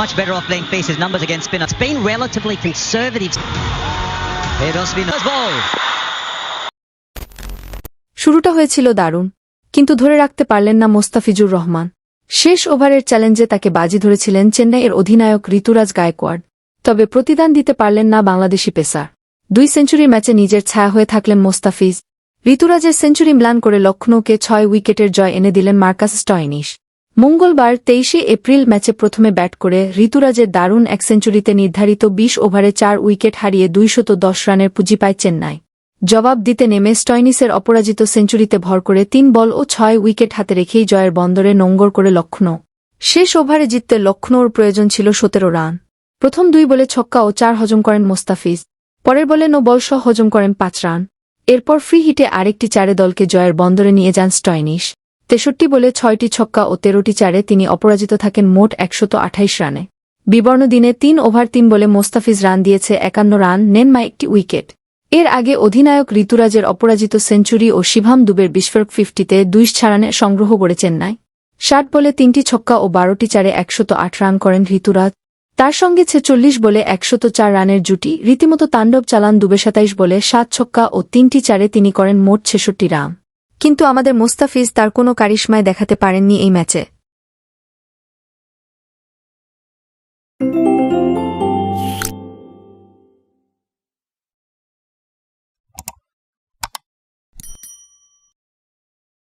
Much better off playing pace. His numbers against spin. Spain relatively conservative. Spino's ball. শুরুটা হয়েছিল দারুণ, কিন্তু ধরে রাখতে পারলেন না মোস্তাফিজুর রহমান শেষ ওভারের চ্যালেঞ্জে তাকে বাজি ধরেছিলেন চেন্নাইয়ের অধিনায়ক ঋতুরাজ গায়কোয়াড় তবে প্রতিদান দিতে পারলেন না বাংলাদেশি পেসার দুই সেঞ্চুরি ম্যাচে নিজের ছায়া হয়ে থাকলেন মোস্তাফিজ ঋতুরাজের সেঞ্চুরি ম্লান করে লক্ষ্ণৌকে ছয় উইকেটের জয় এনে দিলেন মার্কাস স্টয়নিশ মঙ্গলবার তেইশে এপ্রিল ম্যাচে প্রথমে ব্যাট করে ঋতুরাজের দারুণ এক সেঞ্চুরিতে নির্ধারিত ২০ ওভারে চার উইকেট হারিয়ে দুইশত দশ রানের পুঁজি পায় চেন্নাই। জবাব দিতে নেমে স্টয়নিসের অপরাজিত সেঞ্চুরিতে ভর করে তিন বল ও ছয় উইকেট হাতে রেখেই জয়ের বন্দরে নোঙ্গর করে লক্ষ্ণৌ। শেষ ওভারে জিততে লক্ষ্ণৌর প্রয়োজন ছিল সতেরো রান। প্রথম দুই বলে ছক্কা ও চার হজম করেন মোস্তাফিজ। পরের বলে নো বল সহ হজম করেন পাঁচ রান। এরপর ফ্রি হিটে আরেকটি চারে দলকে জয়ের বন্দরে নিয়ে যান স্টয়নিশ। তেষট্টি বলে ছয়টি ছক্কা ও তেরোটি চারে তিনি অপরাজিত থাকেন মোট একশত আঠাইশ রানে। বিবর্ণ দিনে তিন ওভার তিন বলে মোস্তাফিজ রান দিয়েছে একান্ন রান নেন মা একটি উইকেট। এর আগে অধিনায়ক ঋতুরাজের অপরাজিত সেঞ্চুরি ও শিভাম দুবের বিস্ফোরক ফিফটিতে দুই ছাড়ানে সংগ্রহ করে চেন্নাই। ষাট বলে তিনটি ছক্কা ও বারোটি চারে একশত আট রান করেন ঋতুরাজ। তার সঙ্গে ছেচল্লিশ বলে একশত চার রানের জুটি, রীতিমতো তাণ্ডব চালান দুবে সাতাইশ বলে সাত ছক্কা ও তিনটি চারে তিনি করেন মোট ছেষট্টি রান। কিন্তু আমাদের মোস্তাফিজ তার কোনো কারিশ্মায় দেখাতে পারেননি এই ম্যাচে।